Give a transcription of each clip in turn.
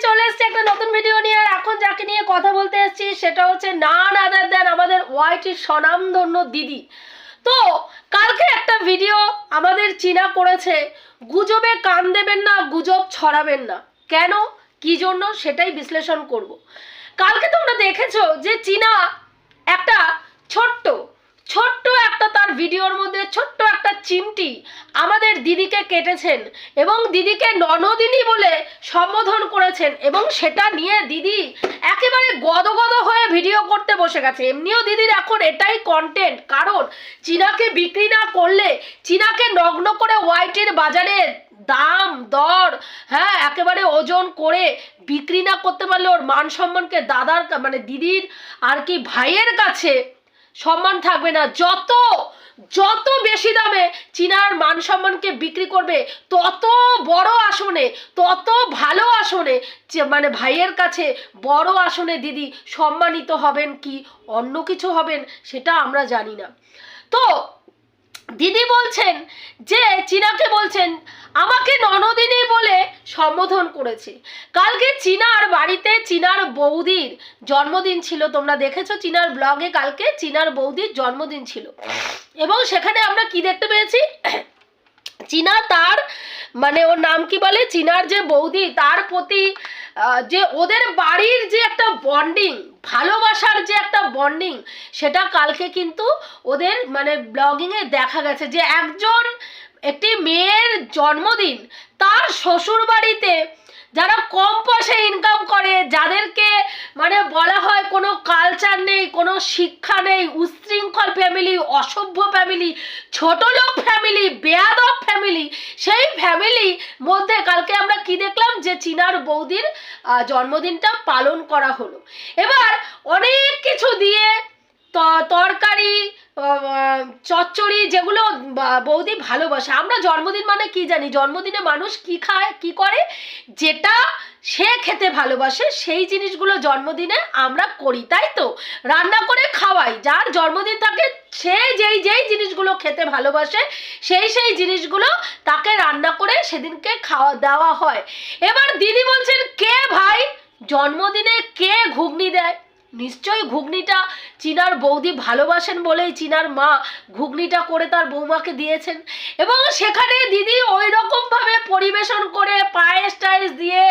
চলে এসেছি একটা নতুন ভিডিও নিয়ে। আর এখন যাকে নিয়ে কথা বলতে এসেছি, সেটা হচ্ছে নান আদার দেন আমাদের ওয়াইটির স্বনামধন্য দিদি। তো, কালকে একটা ভিডিও আমাদের চীনা করেছে, গুজবে কান দেবেন না, গুজব ছড়াবেন না। কেন? কি জন্য? সেটাই বিশ্লেষণ করব। কালকে তোমরা দেখেছ যে চীনা একটা ছোট্ট ছোট্ট একটা তার ভিডিওর মধ্যে ছোট্ট একটা চিমটি আমাদের দিদিকে কেটেছেন এবং দিদিকে ননদিনী বলে সম্বোধন করেছেন এবং সেটা নিয়ে দিদি একেবারে গদগদ হয়ে ভিডিও করতে বসে গেছে। এমনিও দিদির এখন এটাই কন্টেন্ট কারণ চীনাকে বিক্রি না করলে, চীনাকে নগ্ন করে ওয়াইটির বাজারে দাম, দর হ্যাঁ একেবারে ওজন করে বিক্রি না করতে পারলে ওর মান সম্মানকে দাদার মানে দিদির আর কি ভাইয়ের কাছে সম্মান থাকবে না। যত যত বেশি দামে চীনার মান সম্মানকে বিক্রি করবে, তত বড় আসনে, তত ভালো আসনে মানে ভাইয়ের কাছে বড় আসনে দিদি সম্মানিত হবেন কি অন্য কিছু হবেন, সেটা আমরা জানি না। তো দিদি বলছেন যে, চীনাকে বলছেন, আমাকে ননদিনী বলে সম্বোধন করেছে। কালকে চীনার বাড়িতে চীনার বৌদির জন্মদিন ছিল। তোমরা দেখেছ চীনার ব্লগে কালকে চীনার বৌদির জন্মদিন ছিল। এবং সেখানে আমরা কি দেখতে পেয়েছি? চীনা তার মানে ওর নাম কি বলে? চীনার যে বৌদি, তার প্রতি যে ওদের বাড়ির যে একটা বন্ডিং ভালোবাসার যে একটা বন্ডিং সেটা কালকে কিন্তু ওদের মানে ব্লগিংয়ে দেখা গেছে যে একজন একটি মেয়ের জন্মদিন, তার শ্বশুর বাড়িতে যারা কম পয়সায় ইনকাম করে, যাদেরকে মানে বলা হয় কোনো কালচার নেই, কোনো শিক্ষা নেই উচ্ছৃঙ্খল ফ্যামিলি অসভ্য ফ্যামিলি ছোট লোক ফ্যামিলি বেয়াদব ফ্যামিলি সেই ফ্যামিলি মধ্যে কালকে আমরা কি দেখলাম? যে চীনার বৌদির জন্মদিনটা পালন করা হলো। এবার অনেক কিছু দিয়ে তরকারি চচ্চড়ি যেগুলো বৌদি ভালোবাসে। আমরা জন্মদিন মানে কি জানি? জন্মদিনে মানুষ কি খায়, কি করে? যেটা সে খেতে ভালোবাসে, সেই জিনিসগুলো জন্মদিনে আমরা করি, তাই তো? রান্না করে খাওয়াই, যার জন্মদিন থাকে, সে যেই যেই জিনিসগুলো খেতে ভালোবাসে, সেই সেই জিনিসগুলো তাকে রান্না করে সেদিনকে খাওয়া দেওয়া হয়। এবার দিদি বলছেন, কে ভাই? জন্মদিনে কে ঘুগনি দেয়? নিশ্চয়ই ঘুগনিটা চীনার বৌদি ভালোবাসেন বলেই চিনার মা ঘুগনিটা করে তার বৌমাকে দিয়েছেন। এবং সেখানে দিদি ওই রকমভাবে পরিবেশন করে পায়েস টায়েস দিয়ে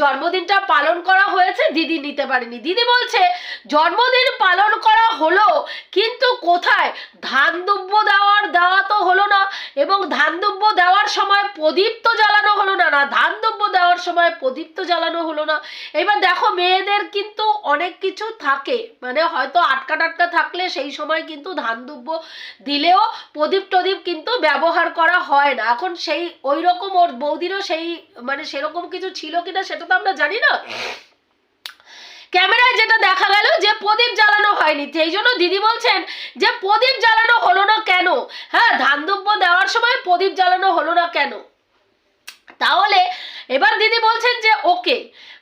জন্মদিনটা পালন করা হয়েছে, দিদি নিতে পারেনি। দিদি বলছে, জন্মদিন পালন করা হলো, কিন্তু কোথায়? ধান দুব্য দেওয়ার দেওয়া তো হলো না, এবং ধান দুব্য দেওয়ার সময় প্রদীপ তো জ্বালানো হলো না না, ধান দুব্য সময় প্রদীপ তো জ্বালানো হলো না। এবার দেখো, মেয়েদের কিন্তু অনেক কিছু থাকে। মানে হয়তো আটকা টাটকা থাকলে সেই সময় কিন্তু ধান দুব্য দিলেও প্রদীপ টদীপ কিন্তু ব্যবহার করা হয় না। এখন সেই ওই রকম ওর বৌদিরও সেই মানে সেরকম কিছু ছিল কিনা সেটা তো আমরা জানি না। ক্যামেরায় যেটা দেখা গেল যে প্রদীপ জ্বালানো হয়নি। সেই জন্য দিদি বলছেন যে প্রদীপ জ্বালানো হলো না কেন? হ্যাঁ ধান দেওয়ার সময় প্রদীপ জ্বালানো হলো না কেন? তাহলে এবার দিদি বলছেন যে, ওকে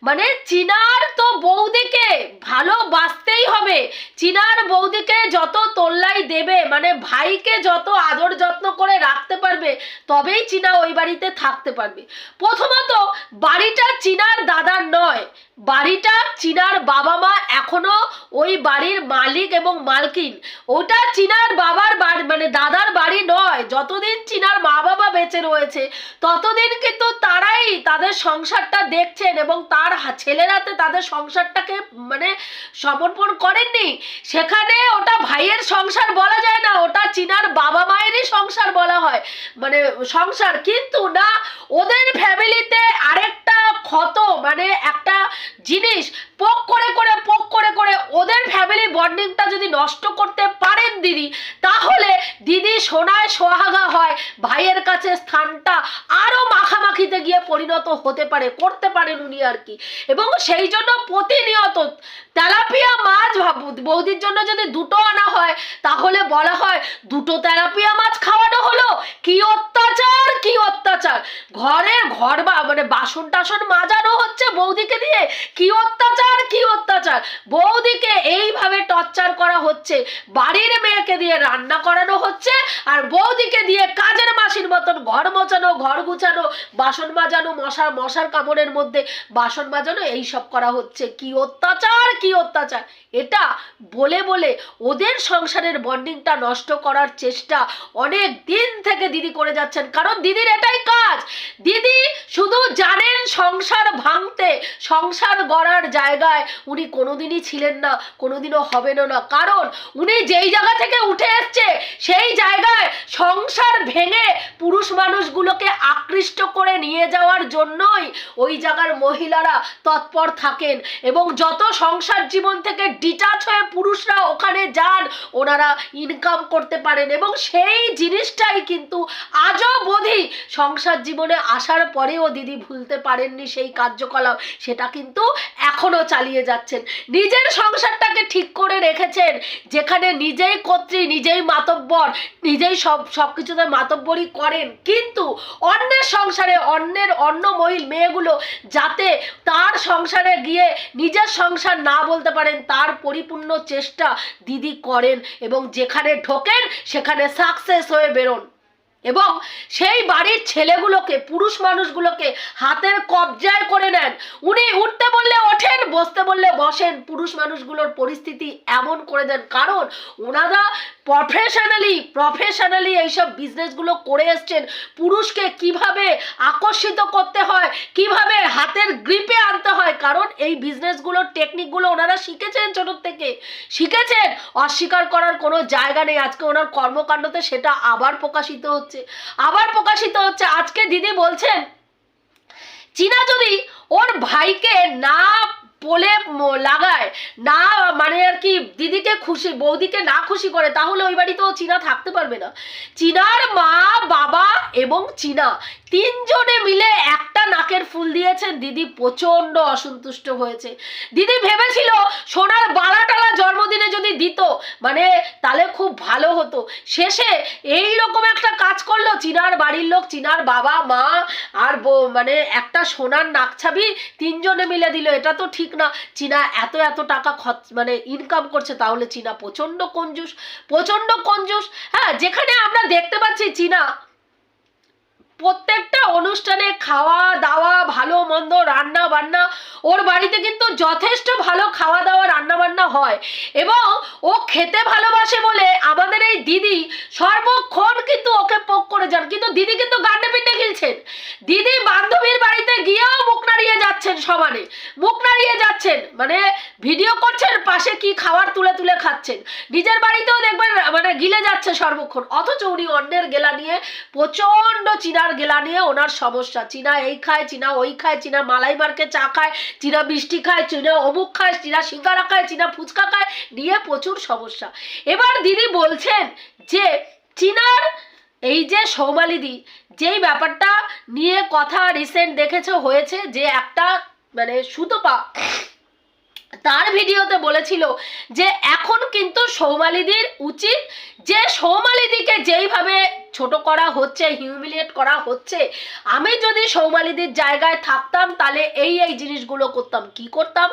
মানে চিনার তো বৌদিকে ভালোবাসতেই হবে। চিনার বৌদিকে যত তোল্লাই দেবে মানে ভাইকে যত আদর যত্ন করে রাখতে পারবে, তবেই চিনা ওই বাড়িতে থাকতে পারবে। প্রথমত বাড়িটা নয় বাড়িটা চীনার বাবা মা এখনও ওই বাড়ির মালিক এবং মালকিন। ওটা চীনার বাবার বাড়ি মানে দাদার বাড়ি নয়। যতদিন চীনার মা বাবা বেঁচে রয়েছে, ততদিন কিন্তু তারাই তাদের সংসারটা দেখছেন এবং তার ছেলেরাতে তাদের সংসারটাকে মানে সমর্পণ করেননি। সেখানে ওটা ভাইয়ের সংসার বলা যায় না, ওটা চীনার বাবা মায়েরই সংসার বলা হয়। মানে সংসার, কিন্তু না, ওদের ফ্যামিলিতে আরেকটা ক্ষত মানে একটা জিনিস পোক করে করে, পোক করে করে ওদের ফ্যামিলি বন্ডিংটা যদি নষ্ট করতে পারেন দিদি, তাহলে দিদি সোনায় সোহাগা হয়, ভাইয়ের কাছে স্থানটা আরও মাখামাখিতে গিয়ে পরিণত হতে পারে, করতে পারেন উনি আর কি। এবং সেই জন্য প্রতিনিয়ত তেলাপিয়া মাছ বৌদির জন্য যদি দুটো আনা হয়, তাহলে বলা হয় দুটো তেলাপিয়া মাছ খাওয়ানো হলো। কি অত্যাচার কি অত্যাচার। ঘরের ঘর বা মানে বাসন টাসন মাজানো হচ্ছে বৌদিকে দিয়ে কি অত্যাচার কি অত্যাচার? বৌদিকে এইভাবে টর্চার করা হচ্ছে, বাড়ির মেয়েকে দিয়ে রান্না করানো হচ্ছে, আর বৌদিকে দিয়ে কাজের মাসির মতন ঘর মোছানো, ঘর গুছানো, বাসন মাজানো মশার মশার কামড়ের মধ্যে বাসন মাজানো, এইসব করা হচ্ছে। কি অত্যাচার কি অত্যাচার? এটা বলে বলে ওদের সংসারের বন্ডিংটা নষ্ট করার চেষ্টা অনেক দিন থেকে দিদি করে যাচ্ছেন। কারণ দিদির এটাই কাজ। দিদি শুধু জানেন সংসার ভাঙতে, সংসার গড়ার জায়গায় উনি কোনোদিনই ছিলেন না, কোনোদিনও হবেনও না। কারণ উনি যেই জায়গা থেকে উঠে এসছে, সেই জায়গায় সংসার ভেঙে পুরুষ মানুষগুলোকে আকৃষ্ট করে নিয়ে যাওয়ার জন্যই ওই জায়গার মহিলারা তৎপর থাকেন। এবং যত সংসার জীবন থেকে ডিটাচ হয়ে পুরুষরা ওখানে যান, ওনারা ইনকাম করতে পারেন। এবং সেই জিনিসটাই কিন্তু আজও বোধি সংসার জীবনে আসার পরেও দিদি ভুলতে পারেননি সেই কার্যকলাপ। সেটা কিন্তু এখনও চালিয়ে যাচ্ছেন। নিজের সংসারটাকে ঠিক করে রেখেছেন, যেখানে নিজেই কর্ত্রী, নিজেই মাতব্বর, নিজেই সব সব কিছুতে মাতব্বরই করেন। কিন্তু অন্যের সংসারে অন্যের অন্য মহিল মেয়েগুলো যাতে তার সংসারে গিয়ে নিজের সংসার না বলতে পারেন, তার পরিপূর্ণ চেষ্টা দিদি করেন এবং যেখানে ঢোকেন, সেখানে সাকসেস হয়ে বেরোন। এবং সেই বাড়ির ছেলেগুলোকে, পুরুষ মানুষগুলোকে হাতের কবজায় করে নেন। উনি উঠতে বললে ওঠেন, বসতে বললে বসেন। পুরুষ মানুষগুলোর পরিস্থিতি এমন করে দেন। কারণ ওনারা প্রফেশনালি প্রফেশনালি এইসব বিজনেসগুলো করে এসছেন। পুরুষকে কীভাবে আকর্ষিত করতে হয়, কীভাবে হাতের গ্রিপে আনতে হয়, কারণ এই বিজনেসগুলোর টেকনিকগুলো ওনারা শিখেছেন ছোটোর থেকে। শিখেছেন, অস্বীকার করার কোনো জায়গা নেই। আজকে ওনার কর্মকাণ্ডতে সেটা আবার প্রকাশিত হচ্ছে। আবার প্রকাশিত হচ্ছে। আজকে দিদি বলছেন, চীনা যদি ওর ভাইকে না বলে লাগায়, না মানে আর কি দিদিকে খুশি, বৌদিকে না খুশি করে, তাহলে ওই বাড়িতে ও চীনা থাকতে পারবে না। চীনার মা, বাবা এবং চীনা তিনজনে মিলে একটা নাকের ফুল দিয়েছেন দিদি প্রচণ্ড অসন্তুষ্ট হয়েছে। দিদি ভেবেছিল সোনার বালা টালা জন্মদিনে যদি দিত মানে তাহলে খুব ভালো হতো। শেষে এই রকম একটা কাজ করল, চীনার বাড়ির লোক, চীনার বাবা, মা আর মানে একটা সোনার নাকছাবি তিনজনে মিলে দিল। এটা তো ঠিক না। চীনা এত এত টাকা খরচ মানে ইনকাম করছে, তাহলে চীনা প্রচণ্ড কঞ্জুস প্রচণ্ড কঞ্জুস হ্যাঁ যেখানে আমরা দেখতে পাচ্ছি চীনা প্রত্যেকটা অনুষ্ঠানে খাওয়া দাওয়া ভালো মন্দ রান্না বান্না, ওর বাড়িতে কিন্তু যথেষ্ট ভালো খাওয়া দাওয়া রান্না বান্না হয়। এবং ও খেতে ভালোবাসে বলে আমাদের এই দিদি সর্বক্ষণ কিন্তু ওকে পোক করে যান। কিন্তু দিদি কিন্তু গান্ডে পিন্ডে গিলছেন। দিদি বান্ধবীর বাড়িতে গিয়েও মুখ নাড়িয়ে যাচ্ছেন সমানে মুখ নাড়িয়ে যাচ্ছেন। মানে ভিডিও করছেন, পাশে কি খাবার তুলে তুলে খাচ্ছেন। নিজের বাড়িতেও দেখবেন মানে গিলে যাচ্ছে সর্বক্ষণ। অথচ উনি অন্যের গেলা নিয়ে প্রচণ্ড চীনার গেলা নিয়ে ওনার সমস্যা। চীনা এই খায়, চীনা ওই খায়, চীনা মালাই মার্কে চা খায়, চীনা মিষ্টি খায়, চীনা অমুক খায়, চীনা সিঙ্গারা খায়, চীনা ফুচকা খায়, নিয়ে প্রচুর সমস্যা। এবার দিদি বলছেন যে, চীনার এই যে সৌমালিদি, যেই ব্যাপারটা নিয়ে কথা রিসেন্ট দেখেছ, হয়েছে যে একটা মানে সুতপা তার ভিডিওতে বলেছিল যে এখন কিন্তু সৌমালিদির উচিত যে সৌমালিদিকে যেইভাবে ছোট করা হচ্ছে হিউমিলিয়েট করা হচ্ছে। আমি যদি সৌমালিদির জায়গায় থাকতাম, তাহলে এই এই জিনিসগুলো করতাম। কি করতাম?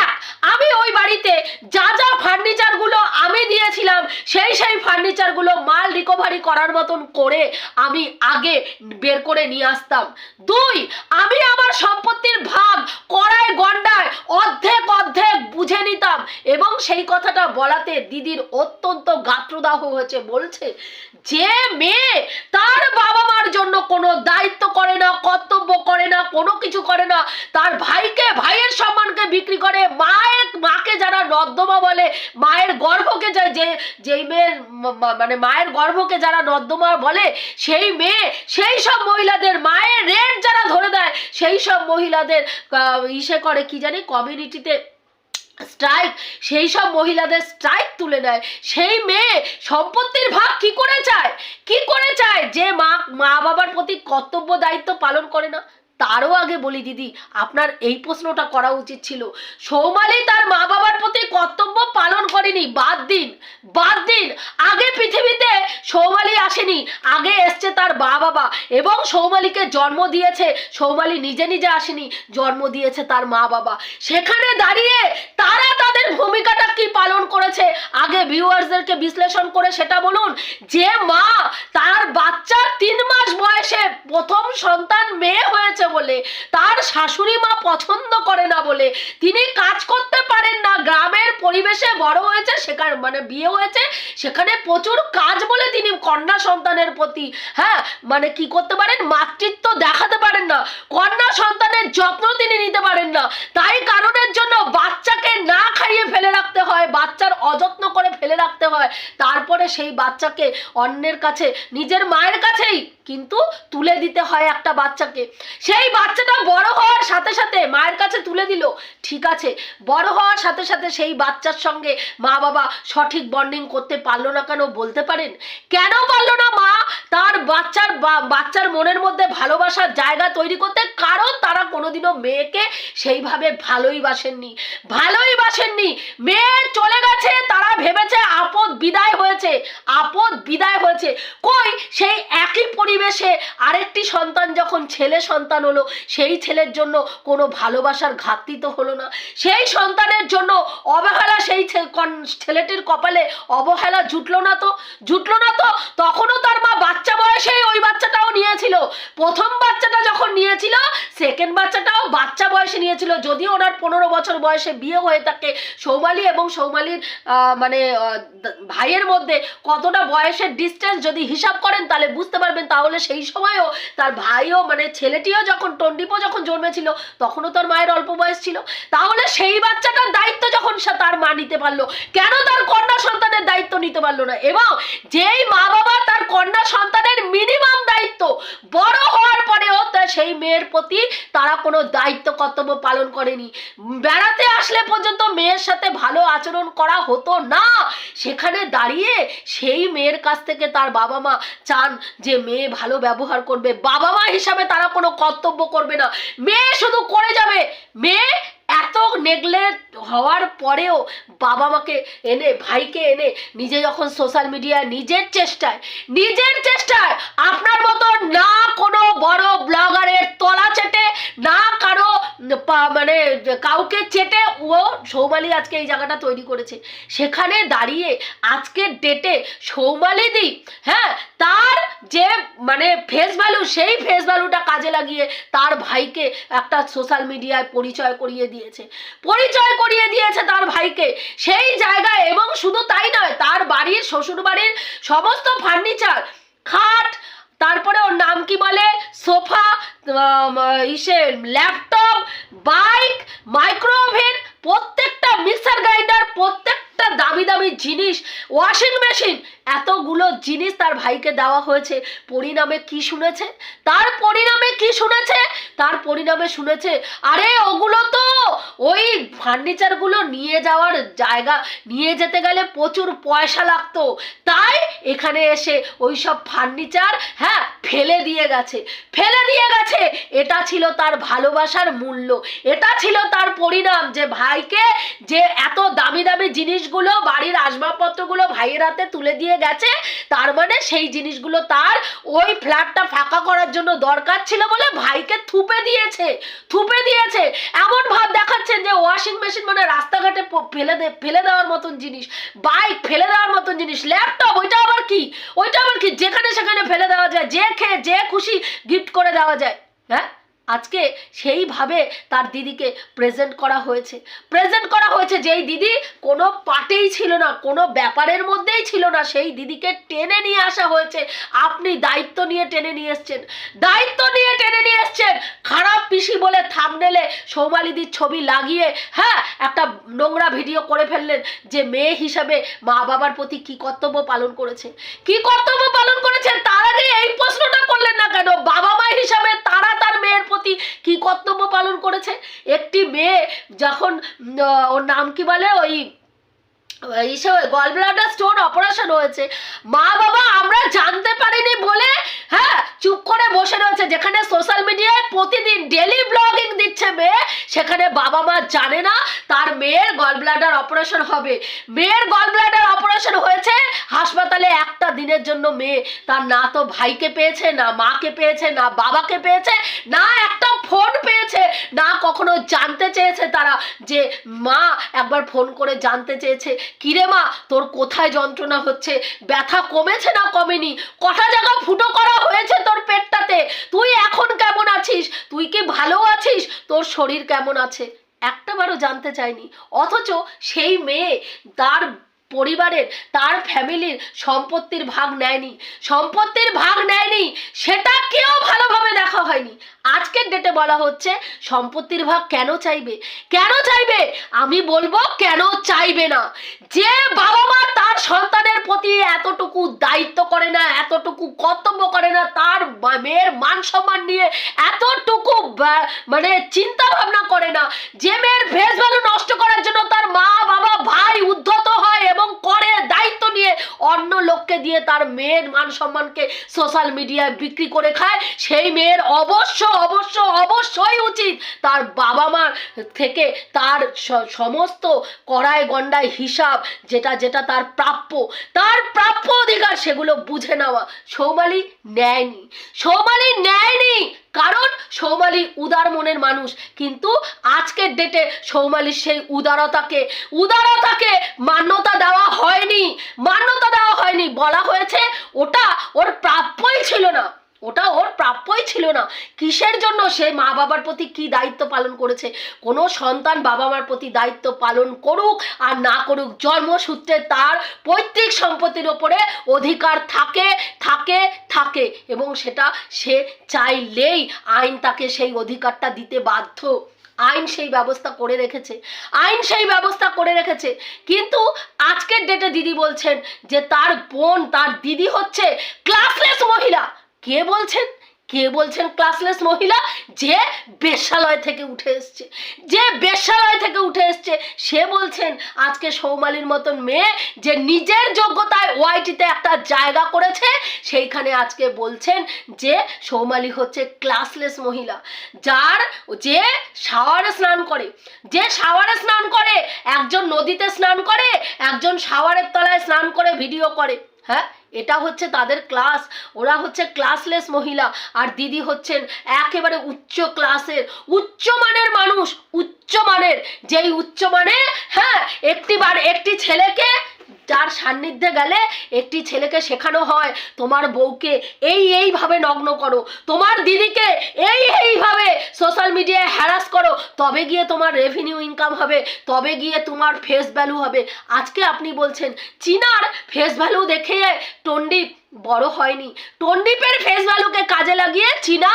এক, আমি ওই বাড়িতে যা যা ফার্নিচারগুলো আমি দিয়েছিলাম, সেই সেই ফার্নিচারগুলো মাল রিকভারি করার মতন করে আমি আগে বের করে নিয়ে আসতাম। দুই, আমি আমার সম্পত্তির ভাগ কড়ায়, গন্ডায় অর্ধেক অর্ধেক বুঝে নিতাম এবং সেই কথাটা বলাতে দিদির অত্যন্ত গাত্রদাহ হয়েছে। বলছে, যে মেয়ে তার বাবা মার জন্য কোনো দায়িত্ব করে না, কর্তব্য করে না, কোনো কিছু করে না। তার ভাইকে, ভাইয়ের সম্মানকে বিক্রি করে মায়ের, মাকে যারা নর্দমা বলে, মায়ের গর্ভকে যা যেই মেয়ের মানে মায়ের গর্ভকে যারা নর্দমা বলে, সেই মেয়ে, সেই সব মহিলাদের মায়ের রেট যারা ধরে দেয়, সেই সব মহিলাদের ইসে করে কি জানি কমিউনিটিতে স্ট্রাইক সেই সব মহিলাদের স্ট্রাইক তুলে নেয়। সেই মেয়ে সম্পত্তির ভাগ কি করে চায়? কি করে চায়? যে মা মা বাবার প্রতি কর্তব্য দায়িত্ব পালন করে না। তারও আগে বলি, দিদি, আপনার এই প্রশ্নটা করা উচিত ছিল। সৌমালি তার মা বাবার প্রতি কর্তব্য পালন করেনি, বাদ দিন বাদ দিন। আগে পৃথিবীতে সৌমালি আসেনি, আগে এসছে তার মা বাবা এবং সৌমালিকে জন্ম দিয়েছে। সৌমালি নিজে নিজে আসেনি, জন্ম দিয়েছে তার মা বাবা সেখানে দাঁড়িয়ে তারা তাদের ভূমিকাটা কি পালন করেছে? আগে ভিউয়ার্সদেরকে বিশ্লেষণ করে সেটা বলুন। যে মা তার বাচ্চার তিন মাস বয়সে প্রথম সন্তান মেয়ে হয়েছে বলে তার শাশুড়ি মা পছন্দ করে না বলে, তিনি কাজ করতে পারেন না। গ্রামের পরিবেশে বড় হয়েছে, সেখানে মানে বিয়ে হয়েছে, সেখানে প্রচুর কাজ বলে তিনি কন্যা সন্তানের প্রতি হ্যাঁ মানে কি করতে পারেন? মাতৃত্ব দেখাতে পারেন না। কন্যা সন্তানের যত্ন তিনি নিতে পারেন না। তাই কারণের জন্য বাচ্চাকে না খাইয়ে ফেলে রাখতে হয়, বাচ্চার অযত্ন করে ফেলে রাখতে হয়। তারপরে সেই বাচ্চাকে অন্যের কাছে, নিজের মায়ের কাছেই কিন্তু তুলে দিতে হয় একটা বাচ্চাকে। সেই বাচ্চাটা বড় হওয়ার সাথে সাথে মায়ের কাছে তুলে দিল। ঠিক আছে, বড় হওয়ার সাথে সাথে সেই বাচ্চার সঙ্গে মা বাবা সঠিক বন্ডিং করতে পারল না কেন বলতে পারেন? কেন পারল না মা? তার বাচ্চার বাচ্চার মনের মধ্যে ভালোবাসার জায়গা তৈরি করতে কারণ তারা কোনোদিনও মেয়েকে সেইভাবে ভালোই বাসেননি। ভালোই বাসেননি। মেয়ে চলে গেছে, তারা ভেবেছে আপদ বিদায় হয়েছে, আপদ বিদায় হয়েছে। কই? সেই একই পরিবেশে আরেকটি সন্তান যখন ছেলে সন্তান হলো, সেই ছেলের জন্য কোনো ভালোবাসার ঘাটতি তো হলো না। সেই সন্তানের জন্য অবহেলা সেই ছেলেটির কপালে অবহেলা জুটলো না তো। জুটলো না তো, তখনও তার মা বাচ্চা বয়সেই ওই বাচ্চাটাও নিয়েছিল। প্রথম বাচ্চাটা যখন নিয়েছিল সেকেন্ড বাচ্চাটাও বাচ্চা বয়সে নিয়েছিল। যদিও ওনার পনেরো বছর বয়সে বিয়ে হয়ে থাকে, সৌমালি এবং সৌমালির মানে ভাইয়ের মধ্যে কতটা বয়সের ডিস্টেন্স যদি হিসাব করেন, তাহলে বুঝতে পারবেন। তাহলে সেই সময়ও তার ভাইও মানে ছেলেটিও যখন টন্ডিপো যখন জন্মেছিল, তখনও তার মায়ের অল্প বয়স ছিল। তাহলে সেই বাচ্চাটার দায়িত্ব যখন সে তার মা নিতে পারল, কেন তার কন্যা সন্তানের দায়িত্ব নিতে পারল না? এবং যেই মা বাবা তার কন্যা সন্তানের মিনিমাম দায়িত্ব বড় হওয়ার পরেও সেই মেয়ের প্রতি তারা কোনো দায়িত্ব কর্তব্য পালন করেনি। বেড়াতে আসলে পর্যন্ত মেয়ের সাথে ভালো আচরণ করা হতো না। সেখানে দাঁড়িয়ে সেই মেয়ের কাছ থেকে তার বাবা মা চান যে মেয়ে ভালো ব্যবহার করবে। বাবা মা হিসাবে তারা কোনো কর্তব্য করবে না। মেয়ে শুধু করে যাবে। মেয়ে এত নেগলেক্ট হওয়ার পরেও বাবা মাকে এনে, ভাইকে এনে নিজে যখন সোশ্যাল মিডিয়ায় নিজের চেষ্টায় নিজের চেষ্টায় আপনার মতো না কোনো বড় ব্লগারের তলা চেটে, না কারও মানে কাউকে চেটে, ও সৌমালি আজকে এই জায়গাটা তৈরি করেছে। সেখানে দাঁড়িয়ে আজকের ডেটে সৌমালি সৌমালিদি হ্যাঁ তার যে মানে ফেস ভ্যালু সেই ফেস ভ্যালুটা কাজে লাগিয়ে তার ভাইকে একটা সোশ্যাল মিডিয়ায় পরিচয় করিয়ে দিয়েছে। পরিচয় করিয়ে দিয়েছে তার ভাইকে। সেই জায়গায় এবং শুধু তাই নয়, তার বাড়ির শ্বশুর বাড়ির সমস্ত ফার্নিচার খাট তারপরে ওর নাম কি বলে? সোফা ইসে ল্যাপটপ বাইক মাইক্রোওভেন প্রত্যেকটা মিক্সার গ্রাইন্ডার প্রত্যেকটা দামি দামি জিনিস ওয়াশিং মেশিন এতগুলো জিনিস তার ভাইকে দেওয়া হয়েছে। পরিণামে কি শুনেছে? তার পরিণামে কি শুনেছে? তার পরিণামে শুনেছে, আরে, ওগুলো তো ওই ফার্নিচারগুলো নিয়ে যাওয়ার জায়গা, নিয়ে যেতে গেলে প্রচুর পয়সা লাগতো। তাই এখানে এসে ওই সব ফার্নিচার হ্যাঁ ফেলে দিয়ে গেছে। ফেলে দিয়ে গেছে। এটা ছিল তার ভালোবাসার মূল্য। এটা ছিল তার পরিণাম যে ভাইকে যে এত দামি দামি জিনিসগুলো বাড়ির আসবাবপত্রগুলো ভাইয়ের হাতে তুলে দিয়ে গেছে। তার মানে সেই জিনিসগুলো তার ওই ফ্ল্যাটটা ফাঁকা করার জন্য দরকার ছিল বলে ভাইকে থুপে দিয়েছে। থুপে দিয়েছে। এমন ভাব দেখাচ্ছেন যে ওয়াশিং মেশিন মানে রাস্তাঘাটে ফেলে দে ফেলে দেওয়ার মতন জিনিস। বাইক ফেলে দেওয়ার মতন জিনিস। ল্যাপটপ ওইটা আবার কি? ওইটা আবার কি? যেখানে সেখানে ফেলে দেওয়া যায়। যে খেয়ে যে খুশি গিফট করে দেওয়া যায়। হ্যাঁ? আজকে সেইভাবে তার দিদিকে প্রেজেন্ট করা হয়েছে। প্রেজেন্ট করা হয়েছে যেই দিদি কোনো পাটেই ছিল না, কোনো ব্যাপারের মধ্যেই ছিল না, সেই দিদিকে টেনে নিয়ে আসা হয়েছে। আপনি দায়িত্ব নিয়ে টেনে নিয়ে এসছেন। দায়িত্ব নিয়ে টেনে নিয়ে এসছেন। খারাপ পিসি বলে থামনেলে সৌমালিদির ছবি লাগিয়ে হ্যাঁ একটা নোংরা ভিডিও করে ফেললেন যে মেয়ে হিসাবে মা বাবার প্রতি কি কর্তব্য পালন করেছে। কি কর্তব্য পালন করেছে? তার আগে এই প্রশ্নটা করলেন না কেন? বাবা মা হিসাবে তারা তার মেয়ের প্রতি কি কর্তব্য পালন করেছে? একটি মেয়ে যখন ওর নাম কি বলে? ওই গল ব্লাডার স্টোন অপারেশন হয়েছে। মা বাবা, আমরা জানতে পারিনি বলে হ্যাঁ চুপ করে বসে রয়েছে। যেখানে সোশ্যাল মিডিয়ায় প্রতিদিন ডেলি ব্লগিং দিচ্ছে মেয়ে, সেখানে বাবা মা জানে না তার মেয়ের গল ব্লাডার অপারেশন হবে। মেয়ের গল ব্লাডার অপারেশন হয়েছে হাসপাতালে একটা দিনের জন্য মেয়ে। তার না তো ভাইকে পেয়েছে, না মাকে পেয়েছে, না বাবাকে পেয়েছে, না একটা ফোন পেয়েছে, না কখনো জানতে চেয়েছে তারা যে, মা, একবার ফোন করে জানতে চেয়েছে। কিরে মা, তোর কোথায় যন্ত্রণা হচ্ছে? ব্যথা কমেছে না কমেনি? কটা জায়গা ফুটো করা হয়েছে তোর পেটটাতে? তুই এখন কেমন আছিস? তুই কি ভালো আছিস? তোর শরীর কেমন আছে? একটাবারও জানতে চাইনি। অথচ সেই মেয়ে তার পরিবারের, তার ফ্যামিলির সম্পত্তির ভাগ নেয়নি। সম্পত্তির ভাগ নেয়নি, সেটা কেউ ভালোভাবে দেখা হয়নি। আজকের ডেটে বলা হচ্ছে সম্পত্তির ভাগ কেন চাইবে? কেন চাইবে? আমি বলব কেন চাইবে না। যে বাবা মা তার সন্তানের প্রতি এতটুকু দায়িত্ব করে না, এতটুকু কর্তব্য করে না, তার মেয়ের মান সম্মান নিয়ে এতটুকু মানে চিন্তা ভাবনা করে না, যে মেয়ের ভেস ভ্যালু নষ্ট করার জন্য তার মা, বাবা, ভাই উদ্ধত হয় এবং করে দায়িত্ব নিয়ে অন্য লোককে দিয়ে তার মেয়ের মান সম্মানকে সোশ্যাল মিডিয়ায় বিক্রি করে খায়, সেই মেয়ের অবশ্য অবশ্য, অবশ্যই উচিত। তার বাবা মার থেকে তার সমস্ত কড়ায় গন্ডায় হিসাব, যেটা যেটা তার প্রাপ্য তার প্রাপ্য অধিকার সেগুলো বুঝে নেওয়া। সৌমালি নেয়নি। সৌমালি নেয়নি, কারণ সৌমালি উদার মনের মানুষ। কিন্তু আজকের ডেটে সৌমালির সেই উদারতাকে উদারতাকে মান্যতা দেওয়া হয়নি। মান্যতা দেওয়া হয়নি, বলা হয়েছে ওটা ওর প্রাপ্যই ছিল না। ওটা ওর প্রাপ্যই ছিল না। কিসের জন্য সে মা বাবার প্রতি কি দায়িত্ব পালন করেছে? কোনো সন্তান বাবা মার প্রতি দায়িত্ব পালন করুক আর না করুক, জন্মসূত্রে তার পৈতৃক সম্পত্তির ওপরে অধিকার থাকে থাকে থাকে এবং সেটা সে চাইলেই আইন তাকে সেই অধিকারটা দিতে বাধ্য। আইন সেই ব্যবস্থা করে রেখেছে। আইন সেই ব্যবস্থা করে রেখেছে। কিন্তু আজকের ডেটে দিদি বলছেন যে তার বোন, তার দিদি হচ্ছে ক্লাসলেস মহিলা। কে বলছেন? কে বলছেন ক্লাসলেস মহিলা? যে বেশ্যালয় থেকে উঠে এসছে। যে বেশ্যালয় থেকে উঠে এসছে, সে বলছেন, আজকে সৌমালির মতন মেয়ে যে নিজের যোগ্যতায় ওয়াইটিতে একটা জায়গা করেছে, সেইখানে আজকে বলছেন যে সৌমালি হচ্ছে ক্লাসলেস মহিলা। যার যে শাওয়ারে স্নান করে, যে শাওয়ারে স্নান করে, একজন নদীতে স্নান করে, একজন শাওয়ারের তলায় স্নান করে, ভিডিও করে। হ্যাঁ? এটা হচ্ছে তাদের ক্লাস ওরা হচ্ছে ক্লাসলেস মহিলা। আর দিদি হচ্ছেন একেবারে উচ্চ ক্লাসের উচ্চ মানের মানুষ, উচ্চ মানের। যেই উচ্চ মানে হ্যাঁ একটি বার একটি ছেলেকে যার সান্নিধ্যে গেলে একটি ছেলেকে শেখানো হয়, তোমার বউকে এই এইভাবে নগ্ন করো, তোমার দিদিকে এই এইভাবে সোশ্যাল মিডিয়ায় হ্যারাস করো, তবে গিয়ে তোমার রেভিনিউ ইনকাম হবে, তবে গিয়ে তোমার ফেস ভ্যালু হবে। আজকে আপনি বলছেন, চীনার ফেস ভ্যালু দেখে টন্ডিপ বড় হয়নি। টন্ডিপের ফেস ভ্যালুকে কাজে লাগিয়ে চীনা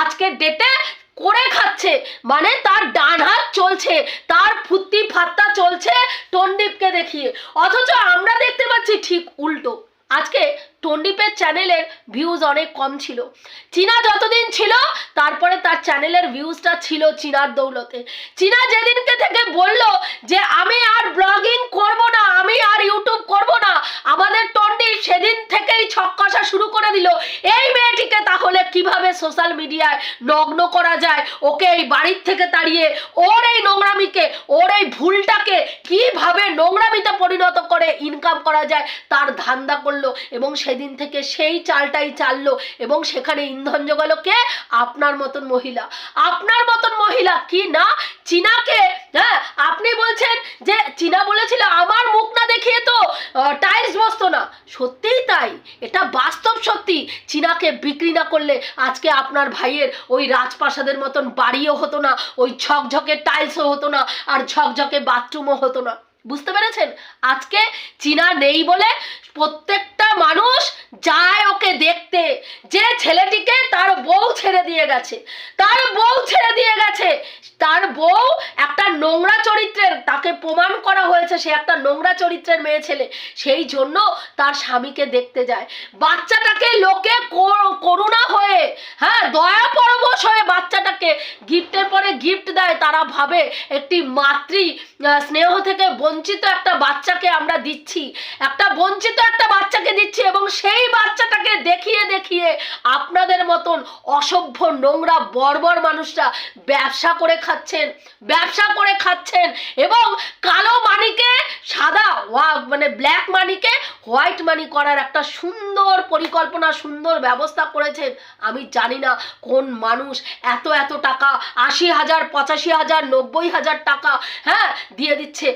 আজকের ডেটে করে খাচ্ছে। মানে তার ডান হাত চলছে, তার ফুত্তি ফাত্তা চলছে টন্ডিপকে দেখিয়ে। অথচ আমরা দেখতে পাচ্ছি ঠিক উল্টো। আজকে টন্ডিপের চ্যানেলের ভিউজ অনেক কম ছিল। চীনা যতদিন ছিল, তারপরে তার চ্যানেলের ভিউজটা ছিল চীনার দৌলতে। চীনা যেদিনকে থেকে বলল যে, আমি আর ব্লগিং করব না, আমি আর ইউটিউব করব না, আমাদের টন্ডি সেদিন থেকেই ছক কষা শুরু করে দিল। এই মেয়েটিকে তাহলে কীভাবে সোশ্যাল মিডিয়ায় নগ্ন করা যায়? ওকে এই বাড়ির থেকে তাড়িয়ে, ওর এই নোংরামিকে, ওর এই ভুলটাকে কীভাবে নোংরামিতে পরিণত করে ইনকাম করা যায়, তার ধান্দা করল এবং সেদিন থেকে সেই চালটাই চাললো এবং সেখানে ইন্ধন জোগালো কে? আপনার মতন মহিলা। আপনার মতন মহিলা, কি না? চীনাকে হ্যাঁ আপনি বলছেন যে চীনা বলেছিল, আমার মুখ না দেখিয়ে তো টাইলস বসতো না। সত্যিই তাই, এটা বাস্তব সত্যি। চীনাকে বিক্রি না করলে আজকে আপনার ভাইয়ের ওই রাজপ্রাসাদের মতন বাড়িও হতো না, ওই ঝকঝকে টাইলসও হতো না, আর ঝকঝকে বাথরুমও হতো না। বুঝতে পেরেছেন? আজকে চীনা নেই বলে প্রত্যেকটা মানুষ যায় ওকে দেখতে। যে ছেলেটিকে তার বউ ছেড়ে দিয়ে গেছে। তার বউ ছেড়ে দিয়ে গেছে। তার বউ একটা নোংরা চরিত্রের, তাকে প্রমাণ করা হয়েছে সে একটা নোংরা চরিত্রের মেয়ে ছেলে। সেই জন্য তার স্বামীকে দেখতে যায়। বাচ্চাটাকে লোকে কর- করুণা হয়ে হ্যাঁ দয়া পরবশ হয়ে বাচ্চাটাকে গিফটের পরে গিফট দেয়। তারা ভাবে একটি মাতৃ স্নেহ থেকে বঞ্চিত একটা বাচ্চাকে আমরা দিচ্ছি। একটা বঞ্চিত একটা বাচ্চাকে দিচ্ছি এবং সেই বাচ্চাটাকে দেখিয়ে দেখিয়ে আপনাদের মতন অসভ্য, নোংরা, বর্বর মানুষরা ব্যবসা করে খাচ্ছেন, ব্যবসা করে খাচ্ছেন এবং কালো মানিকে, সাদা মানে ব্ল্যাক মানিকে হোয়াইট মানি করার একটা সুন্দর পরিকল্পনা, সুন্দর ব্যবস্থা করেছেন। আমি জানি না কোন মানুষ এত এত টাকা, আশি হাজার, পঁচাশি হাজার, নব্বই হাজার টাকা হ্যাঁ দিয়ে দিচ্ছে।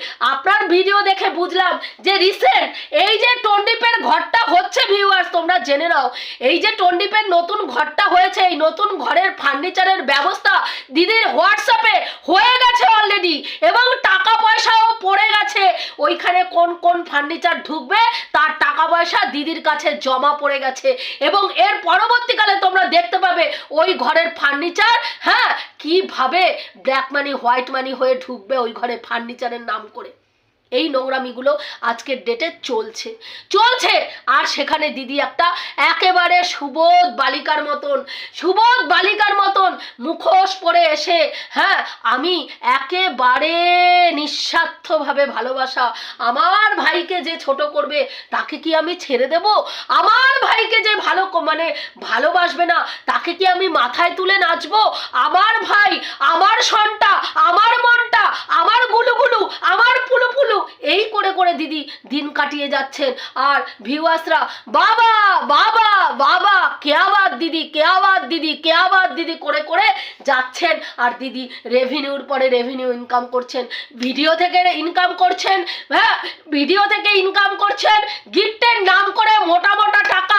আপনার ভিডিও দেখে বুঝলাম যে রিসেন্ট এই যে টন্ডিপের ঘরটা হচ্ছে ভিউয়ার্স তোমরা জেনে নাও। এই যে টন্ডিপের নতুন ঘরটা হয়েছে, এই নতুন ঘরের ফার্নিচারের ব্যবস্থা দিদির হোয়াটসঅ্যাপে হয়ে গেছে অলরেডি এবং টাকা পয়সাও পড়ে গেছে। ওইখানে কোন কোন ফার্নিচার ঢুকবে, তার টাকা পয়সা দিদির কাছে জমা পড়ে গেছে। এবং এর পরবর্তীকালে তোমরা দেখতে পাবে ওই ঘরের ফার্নিচার হ্যাঁ কীভাবে ব্ল্যাক মানি হোয়াইট মানি হয়ে ঢুকবে ওই ঘরে ফার্নিচারের নাম করে। এই নোংরামিগুলো আজকের ডেটে চলছে। চলছে! আর সেখানে দিদি একটা একেবারে সুবোধ বালিকার মতন, সুবোধ বালিকার মতন মুখোশ পরে এসে হ্যাঁ আমি একেবারে নিঃস্বার্থভাবে ভালোবাসা। আমার ভাইকে যে ছোট করবে, তাকে কি আমি ছেড়ে দেব? আমার ভাইকে যে ভালো মানে ভালোবাসবে না, তাকে কি আমি মাথায় তুলে নাচবো? আমার ভাই, আমার সনটা, আমার মনটা, আমার গুলুগুলু, আমার পুলু পুলু এই করে করে দিদি দিন কাটিয়ে যাচ্ছেন। আর ভিউয়ার্সরা বাবা বাবা বাবা কেয়াবাদ দিদি কেয়াবাদ দিদি কেয়াবাদ দিদি করে করে যাচ্ছেন। আর দিদি রেভিনিউর পরে রেভিনিউ ইনকাম করছেন। ভিডিও থেকে ইনকাম করছেন হ্যাঁ ভিডিও থেকে ইনকাম করছেন গিফটের নাম করে মোটা মোটা টাকা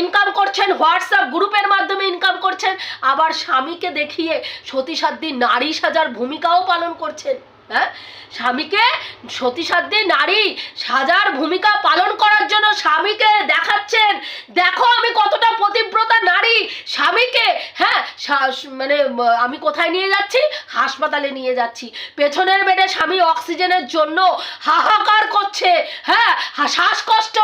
ইনকাম করছেন হোয়াটসঅ্যাপ গ্রুপের মাধ্যমে ইনকাম করছেন। আবার স্বামীকে দেখিয়ে সতী সাধ্যী নারী সাজার ভূমিকাও পালন করছেন। হ্যাঁ? স্বামীকে সতী সাধ্যী নারী সাজার ভূমিকা পালন করার জন্য স্বামীকে দেখাচ্ছেন। দেখো আমি কতটা প্রতিব্রতা নারী স্বামীকে। হ্যাঁ মানে আমি কোথায় নিয়ে যাচ্ছি? হাসপাতালে নিয়ে যাচ্ছি। পেছনের বেডে স্বামী অক্সিজেনের জন্য হাহাকার করছে। হ্যাঁ শ্বাসকষ্ট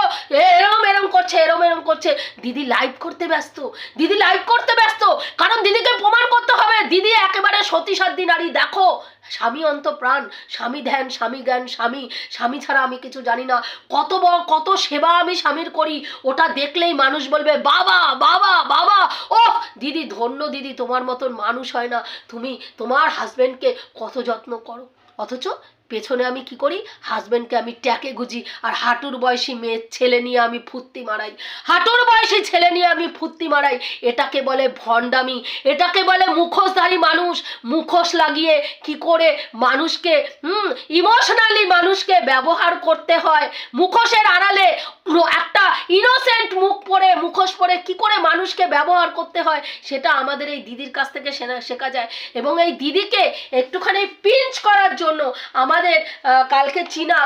এরম এরম করছে, এরম এরম করছে। দিদি লাইভ করতে ব্যস্ত। দিদি লাইভ করতে ব্যস্ত। কারণ দিদিকে প্রমাণ করতে হবে। দিদি একেবারে সতী সাধ্যী নারী, দেখো। স্বামী অন্ত প্রাণ স্বামী ধ্যান, স্বামী জ্ঞান, স্বামী স্বামী ছাড়া আমি কিছু জানি না। কত কত সেবা আমি স্বামীর করি, ওটা দেখলেই মানুষ বলবে, বাবা বাবা বাবা ও দিদি, ধন্য দিদি, তোমার মতন মানুষ হয় না। তুমি তোমার হাজব্যান্ডকে কত যত্ন করো? অথচ পেছনে আমি কি করি? হাজব্যান্ডকে আমি ট্যাকে গুজি আর হাঁটুর বয়সী মেয়ে ছেলে নিয়ে আমি ফুর্তি মারাই। হাঁটুর বয়সী ছেলে নিয়ে আমি ফুর্তি মারাই। এটাকে বলে ভণ্ডামি। এটাকে বলে মুখোশধারী মানুষ। মুখোশ লাগিয়ে কি করে মানুষকে, হুম ইমোশনালি মানুষকে ব্যবহার করতে হয়। মুখোশের আড়ালে একটা ইনোসেন্ট মুখ পরে, মুখোশ পরে কি করে মানুষকে ব্যবহার করতে হয়, সেটা আমাদের এই দিদির কাছ থেকে শেখা যায়। এবং এই দিদিকে একটুখানি পিঞ্চ করার জন্য আমাদের কালকে চীনা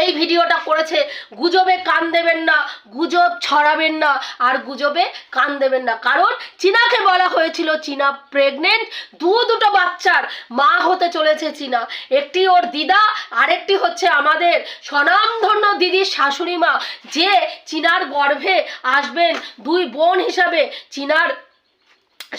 এই ভিডিওটা করেছে, গুজবে কান দেবেন না, গুজব ছড়াবেন না, আর গুজবে কান দেবেন না। কারণ চীনাকে বলা হয়েছিল, চীনা প্রেগনেন্ট দু দুটো বাচ্চার মা হতে চলেছে চীনা। একটি ওর দিদা, আরেকটি হচ্ছে আমাদের স্বনামধন্য দিদির শাশুড়ি মা। যে চীনার গর্ভে আসবেন দুই বোন হিসাবে, চীনার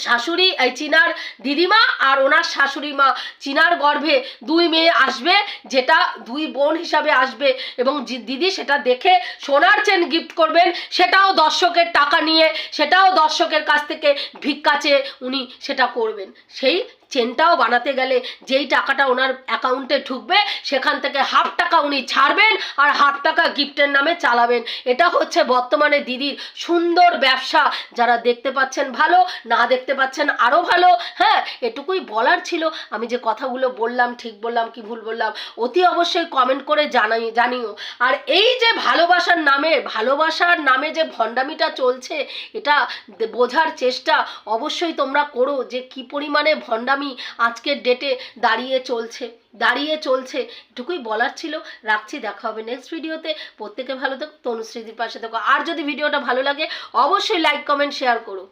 শাশুড়ি, এই চিনার দিদিমা আর ওনার শাশুড়ি মা। চিনার গর্ভে দুই মেয়ে আসবে, যেটা দুই বোন হিসাবে আসবে এবং দিদি সেটা দেখে সোনার চেন গিফট করবেন, সেটাও দর্শকের টাকা নিয়ে, সেটাও দর্শকের কাছ থেকে ভিক্ষা চেয়ে উনি সেটা করবেন। সেই চেনটাও বানাতে গেলে যেই টাকাটা ওনার অ্যাকাউন্টে ঢুকবে, সেখান থেকে হাফ টাকা উনি ছাড়বেন আর হাফ টাকা গিফটের নামে চালাবেন। এটা হচ্ছে বর্তমানে দিদির সুন্দর ব্যবসা। যারা দেখতে পাচ্ছেন ভালো, না দেখতে পাচ্ছেন আরও ভালো হ্যাঁ এটুকুই বলার ছিল। আমি যে কথাগুলো বললাম, ঠিক বললাম কি ভুল বললাম, অতি অবশ্যই কমেন্ট করে জানাই, জানিও। আর এই যে ভালোবাসার নামে ভালোবাসার নামে যে ভণ্ডামিটা চলছে, এটা বোঝার চেষ্টা অবশ্যই তোমরা করো যে কি পরিমাণে ভণ্ডামি আজকের ডেটে দাঁড়িয়ে চলছে দাঁড়িয়ে চলছে। এটুকুই বলার ছিল। রাখছি, দেখা হবে নেক্সট ভিডিওতে প্রত্যেকে ভালো থাকো তনুশ্রীদির পাশে থাকো। আর যদি ভিডিওটা ভালো লাগে, অবশ্যই লাইক কমেন্ট শেয়ার করো।